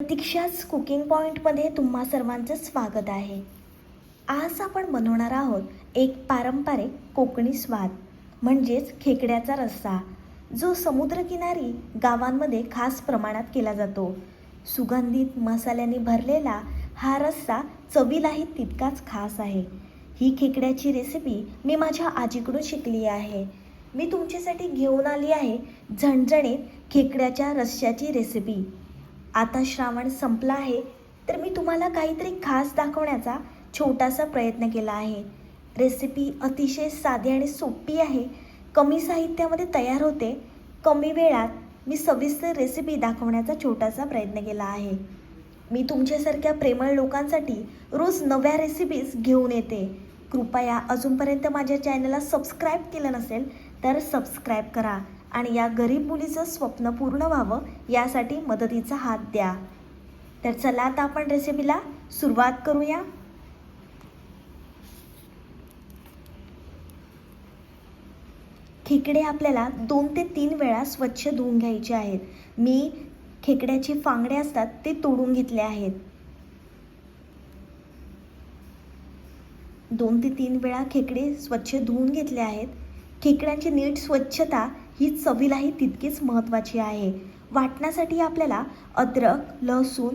प्रतीक्षाच cooking पॉईंटमध्ये तुम्हा सर्वांचं स्वागत आहे. आज आपण बनवणार आहोत एक पारंपरिक कोकणी स्वाद म्हणजेच खेकड्याचा रस्सा जो समुद्रकिनारी गावांमध्ये खास प्रमाणात केला जातो. सुगंधित मसाल्याने भरलेला हा रस्सा चवीलाही तितकाच खास आहे. ही खेकड्याची रेसिपी मी माझ्या आजीकडून शिकली आहे. मी तुमच्यासाठी घेऊन आली आहे झणझणीत खेकड्याच्या रस्स्याची रेसिपी आता श्रावण संपला आहे तर मी तुम्हाला काहीतरी खास दाखवण्याचा छोटासा प्रयत्न केला आहे. रेसिपी अतिशय साधी आणि सोपी आहे. कमी साहित्यामध्ये तयार होते. कमी वेळात मी सविस्तर रेसिपी दाखवण्याचा छोटासा प्रयत्न केला आहे. मी तुमच्यासारख्या प्रेमळ लोकांसाठी रोज नव्या रेसिपीज घेऊन येते. कृपया अजूनपर्यंत माझ्या चॅनलला सबस्क्राईब केलं नसेल तर सबस्क्राईब करा. आणि या गरीब मुलीचं स्वप्न पूर्ण व्हावं यासाठी मदतीचा हात द्या. तर चला आता आपण रेसिपीला सुरुवात करूया. खेकडे आपल्याला दोन ते तीन वेळा स्वच्छ धुवून घ्यायचे आहेत. मी खेकड्याचे फांगडे असतात ते तोडून घेतले आहेत. दोन ते तीन वेळा खेकडे स्वच्छ धुवून घेतले आहेत. खेकड्यांची नीट स्वच्छता ही चवीलाही तितकीच महत्त्वाची आहे. वाटण्यासाठी आपल्याला अद्रक लसूण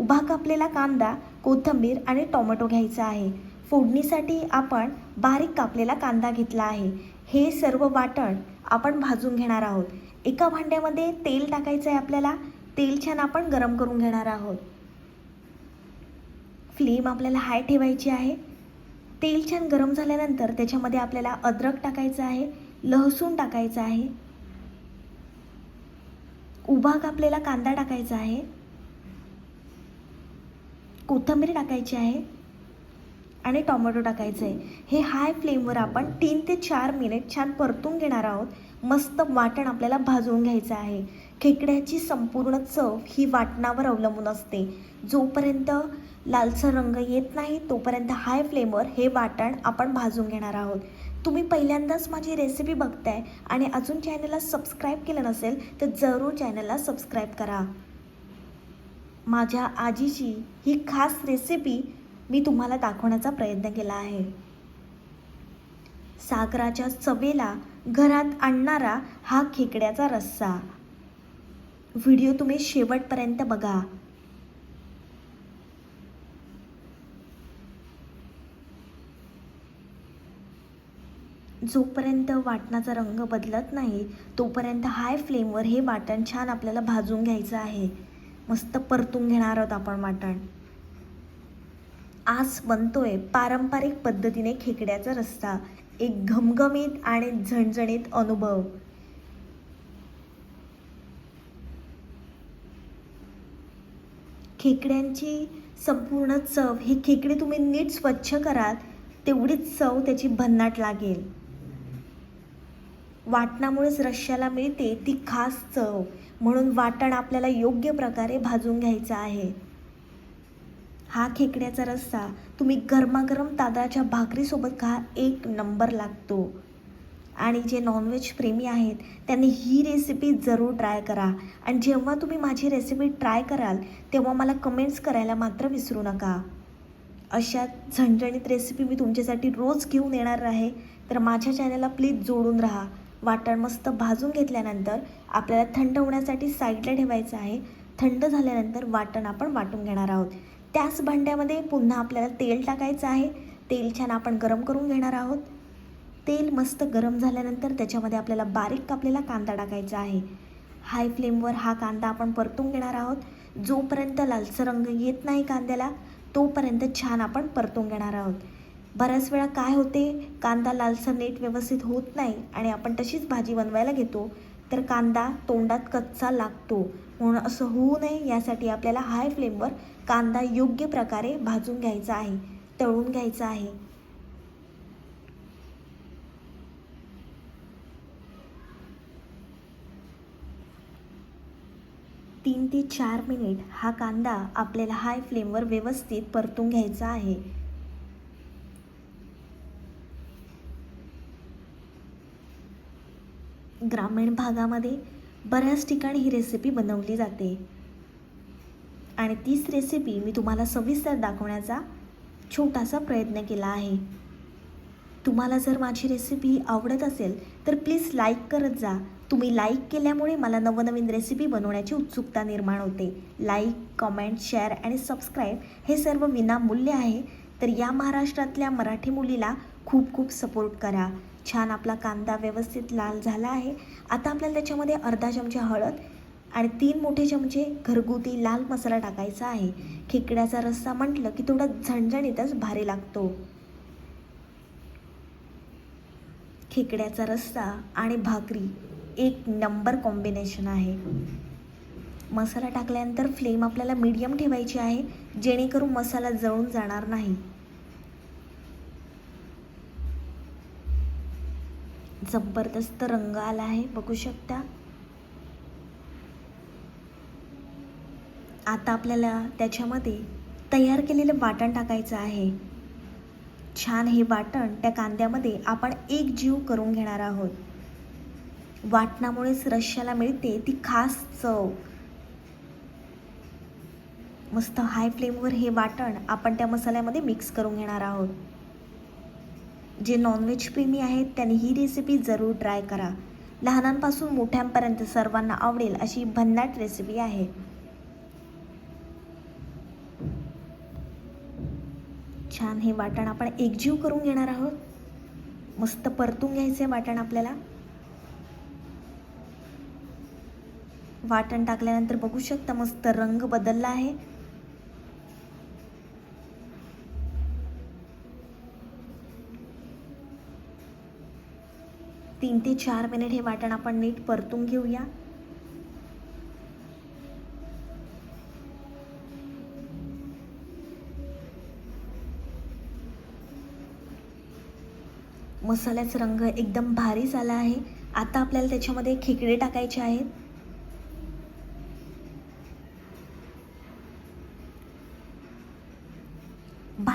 उभा कापलेला कांदा कोथिंबीर आणि टोमॅटो घ्यायचा आहे. फोडणीसाठी आपण बारीक कापलेला कांदा घेतला आहे. हे सर्व वाटण आपण भाजून घेणार आहोत. एका भांड्यामध्ये तेल टाकायचं आहे आपल्याला. तेल छान आपण गरम करून घेणार आहोत. फ्लेम आपल्याला हाय ठेवायची आहे. तेल छान गरम झाल्यानंतर त्याच्यामध्ये आपल्याला अद्रक टाकायचं आहे. लसूण टाकायचं आहे. उभा कापलेला कांदा टाकायचा आहे. कोथिंबीर टाकायची आहे. आणि टोमॅटो टाकायचं आहे हे हाय फ्लेमवर आपण तीन ते चार मिनिट छान परतून घेणार आहोत. मस्त वाटण आपल्याला भाजून घ्यायचं आहे. खेकड्याची संपूर्ण चव ही वाटणावर अवलंबून असते. जोपर्यंत लालसर रंग येत नाही तोपर्यंत हाय फ्लेमवर हे वाटण आपण भाजून घेणार आहोत. तुम्ही पहिल्यांदाच माझी रेसिपी बघताय आणि अजून चॅनलला सबस्क्राईब केलं नसेल तर जरूर चॅनलला सबस्क्राईब करा. माझ्या आजीची ही खास रेसिपी मी तुम्हाला दाखवण्याचा प्रयत्न केला आहे. सागराच्या चवेला घरात आणणारा हा खेकड्याचा रस्सा. व्हिडिओ तुम्ही शेवटपर्यंत बघा. जोपर्यंत वाटणाचा रंग बदलत नाही तोपर्यंत हाय फ्लेमवर हे वाटण छान आपल्याला भाजून घ्यायचं आहे. मस्त परतून घेणार आहोत आपण वाटण. आज बनतोय पारंपरिक पद्धतीने खेकड्याचा रस्ता एक घमघमीत आणि झणझणीत अनुभव. खेकड्यांची संपूर्ण चव ही खेकडी तुम्ही नीट स्वच्छ कराल तेवढीच चव त्याची भन्नाट लागेल. वाटणामुळेच रश्श्याला मिळते ती खास चव. म्हणून वाटण आपल्याला योग्य प्रकारे भाजून घ्यायचं आहे. हा खेकड्याचा रस्सा तुम्ही गरमागरम तांदळाच्या भाकरीसोबत खा एक नंबर लागतो. आणि जे नॉनव्हेज प्रेमी आहेत त्यांनी ही रेसिपी जरूर ट्राय करा. आणि जेव्हा तुम्ही माझी रेसिपी ट्राय कराल तेव्हा मला कमेंट्स करायला मात्र विसरू नका. अशा झणझणीत रेसिपी मी तुमच्यासाठी रोज घेऊन येणार आहे. तर माझ्या चॅनलला प्लीज जोडून राहा. वाटण मस्त भाजून घेतल्यानंतर आपल्याला थंड होण्यासाठी साईडला ठेवायचं आहे. थंड झाल्यानंतर वाटण आपण वाटून घेणार आहोत. त्याच भांड्यामध्ये पुन्हा आपल्याला तेल टाकायचं आहे. तेल छान आपण गरम करून घेणार आहोत. तेल मस्त गरम झाल्यानंतर त्याच्यामध्ये आपल्याला बारीक कापलेला कांदा टाकायचा आहे. हाय फ्लेमवर हा कांदा आपण परतून घेणार आहोत. जोपर्यंत लालसर रंग येत नाही कांद्याला तोपर्यंत छान आपण परतून घेणार आहोत. बऱ्याच वेळा काय होते? कांदा लालसा नीट व्यवस्थित होत नाही आणि आपण तशीच भाजी बनवायला घेतो तर कांदा तोंडात कच्चा लागतो. म्हणून असं होऊ नये यासाठी आपल्याला हाय फ्लेमवर कांदा योग्य प्रकारे भाजून घ्यायचा आहे तळून घ्यायचा आहे. तीन ते चार मिनिट हा कांदा आपल्याला हाय फ्लेमवर व्यवस्थित परतून घ्यायचा आहे. ग्रामीण भागामध्ये बऱ्याच ठिकाणी ही रेसिपी बनवली जाते. आणि तीच रेसिपी मी तुम्हाला सविस्तर दाखवण्याचा छोटासा प्रयत्न केला आहे. तुम्हाला जर माझी रेसिपी आवडत असेल तर प्लीज लाईक करत जा. तुम्ही लाईक केल्यामुळे मला नवनवीन रेसिपी बनवण्याची उत्सुकता निर्माण होते. लाईक कमेंट शेअर आणि सबस्क्राईब हे सर्व विनामूल्य आहे. तर या महाराष्ट्रातल्या मराठी मुलीला खूप खूप सपोर्ट करा. छान आपला कांदा व्यवस्थित लाल झाला आहे. आता आपल्याला त्याच्यामध्ये अर्धा चमचा हळद आणि तीन मोठे चमचे घरगुती लाल मसाला टाकायचा आहे. खेकड्याचा रस्सा म्हटलं की थोडा झणझणीतच भारी लागतो. खेकड्याचा रस्सा आणि भाकरी एक नंबर कॉम्बिनेशन आहे. मसाला टाकल्यानंतर फ्लेम आपल्याला मीडियम ठेवायची आहे जेणेकरून मसाला जळून जाणार नाही. जबरदस्त रंग आला आहे बघू शकता. आता आपल्याला त्याच्यामध्ये तयार केलेलं वाटण टाकायचं आहे. छान हे वाटण त्या कांद्यामध्ये आपण एक जीव करून घेणार आहोत. वाटणामुळेच रश्याला मिळते ती खास चव. मस्त हाय फ्लेमवर हे वाटण आपण त्या मसाल्यामध्ये मिक्स करून घेणार आहोत. जे नॉनव्हेज प्रेमी आहेत त्यांनी ही रेसिपी जरूर ट्राय करा. लहानांपासून मोठ्यांपर्यंत सर्वांना आवडेल अशी भन्नाट रेसिपी आहे. छान हे वाटण आपण एकजीव करून घेणार आहोत. मस्त परतून घ्यायचे वाटण आपल्याला. वाटण टाकल्यानंतर बघू शकता मस्त रंग बदलला आहे. तीन ते चार मिनिट हे वाटण आपण नीट परतून घेऊया. मसाल्याचा रंग एकदम भारी झाला आहे. आता आपल्याला त्याच्यामध्ये खेकडे टाकायचे आहेत.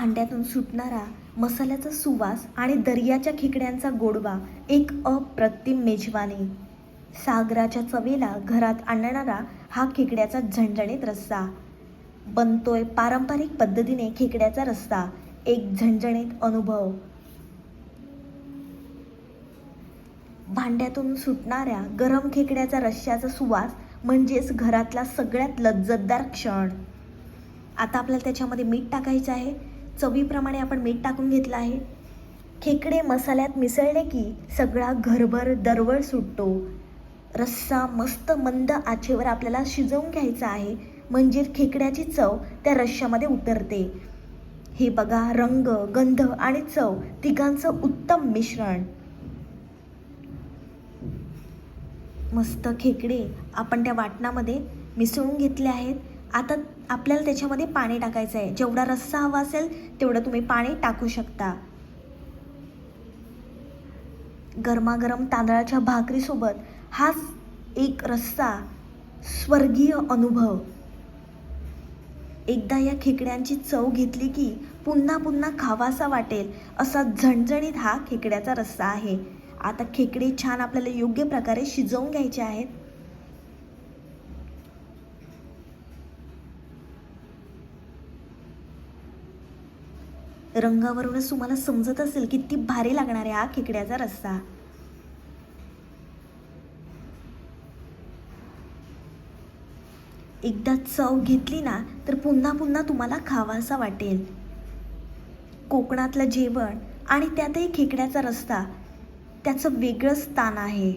भांड्यातून सुटणारा मसाल्याचा सुवास आणि दर्याच्या खेकड्यांचा गोडवा एक अप्रतिम मेजवानी. सागराच्या चवेला घरात आणणारा हा खेकड्याचा झणझणीत रस्सा. बनतोय पारंपरिक पद्धतीने खेकड्याचा रस्सा एक झणझणीत अनुभव. भांड्यातून सुटणाऱ्या गरम खेकड्याचा रश्श्याचा सुवास म्हणजेच घरातला सगळ्यात लज्जतदार क्षण. आता आपल्याला त्याच्यामध्ये मीठ टाकायचं आहे. चवीप्रमाणे आपण मीठ टाकून घेतलं आहे. खेकडे मसाल्यात मिसळले की सगळा घरभर दरवळ सुटतो. रस्सा मस्त मंद आचेवर आपल्याला शिजवून घ्यायचा आहे. म्हणजे खेकड्याची चव त्या रश्श्यामध्ये उतरते. हे बघा रंग गंध आणि चव तिघांचं उत्तम मिश्रण. मस्त खेकडे आपण त्या वाटणामध्ये मिसळून घेतले आहेत. आता आपल्याला त्याच्यामध्ये पाणी टाकायचं आहे. जेवढा रस्सा हवा असेल तेवढं तुम्ही पाणी टाकू शकता. गरमागरम तांदळाच्या भाकरीसोबत हाच एक रस्सा स्वर्गीय अनुभव. एकदा या खेकड्यांची चव घेतली की पुन्हा पुन्हा खावासा वाटेल असा झणझणीत हा खेकड्याचा रस्सा आहे. आता खेकडे छान आपल्याला योग्य प्रकारे शिजवून घ्यायचे आहेत. रंगावरूनच तुम्हाला समजत असेल किती भारी लागणार आहे हा खेकड्याचा रस्सा. एकदा चव घेतली ना तर पुन्हा पुन्हा तुम्हाला खावासा वाटेल. कोकणातलं जेवण आणि त्यातही खेकड्याचा रस्ता त्याचं वेगळं स्थान आहे.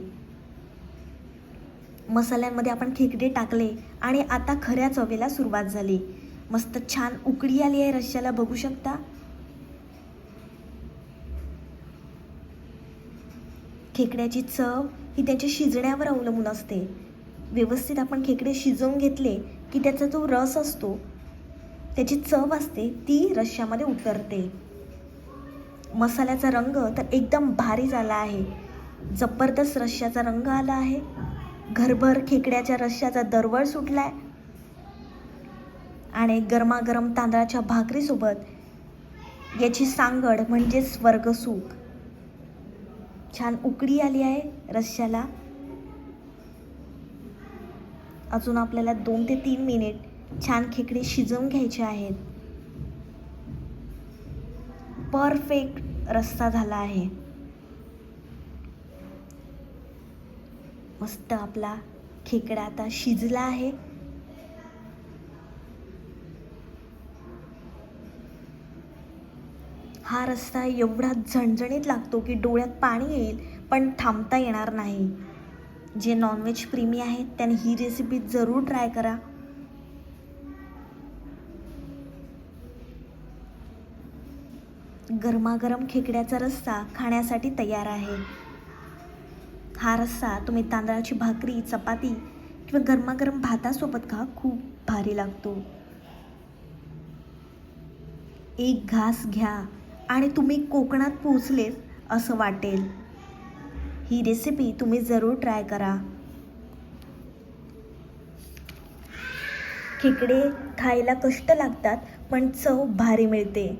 मसाल्यांमध्ये आपण खेकडे टाकले आणि आता खऱ्या चवेला सुरुवात झाली. मस्त छान उकळी आली आहे रश्याला बघू शकता? खेकड्याची चव ही त्याच्या शिजण्यावर अवलंबून असते. व्यवस्थित आपण खेकडे शिजवून घेतले की त्याचा जो रस असतो त्याची चव असते ती रश्श्यामध्ये उतरते. मसाल्याचा रंग तर एकदम भारी झाला आहे. जबरदस्त रश्श्याचा रंग आला आहे. घरभर खेकड्याच्या रश्श्याचा दरवळ आहे आणि गरमागरम तांदळाच्या भाकरीसोबत याची सांगड म्हणजे स्वर्गसुख. छान उकडी आली आहे रश्श्याला अजून आपल्याला दोन ते तीन मिनिट छान खेकडे शिजवून घ्यायचे आहेत. परफेक्ट रस्सा झाला आहे. मस्त आपला खेकडा आता शिजला आहे. हा रस्ता एवढा झणझणीत लागतो की डोळ्यात पाणी येईल पण थांबता येणार नाही. जे नॉनव्हेज प्रेमी आहेत त्यांनी ही रेसिपी जरूर ट्राय करा. गरमागरम खेकड्याचा रस्सा खाण्यासाठी तयार आहे. हा रस्सा तुम्ही तांदळाची भाकरी चपाती किंवा गरमागरम भातासोबत खा खूप भारी लागतो. एक घास घ्या. आणि तुम्ही कोकणात पोचलेत असं वाटेल. ही रेसिपी तुम्ही जरूर ट्राय करा. खेकडे खायला कष्ट लागतात पण चव भारी मिळते.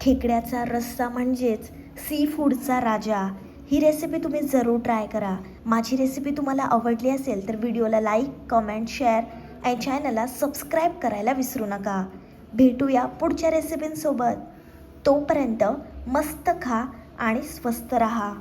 खेकड्याचा रस्सा म्हणजेच सी फूडचा राजा. ही रेसिपी तुम्ही जरूर ट्राय करा. माझी रेसिपी तुम्हाला आवडली असेल तर व्हिडिओला लाईक कमेंट शेअर आणि चॅनलला सबस्क्राईब करायला विसरू नका. भेटूया पुढच्या रेसिपींसोबत तोपर्यंत मस्त खा आणि स्वस्त रहा.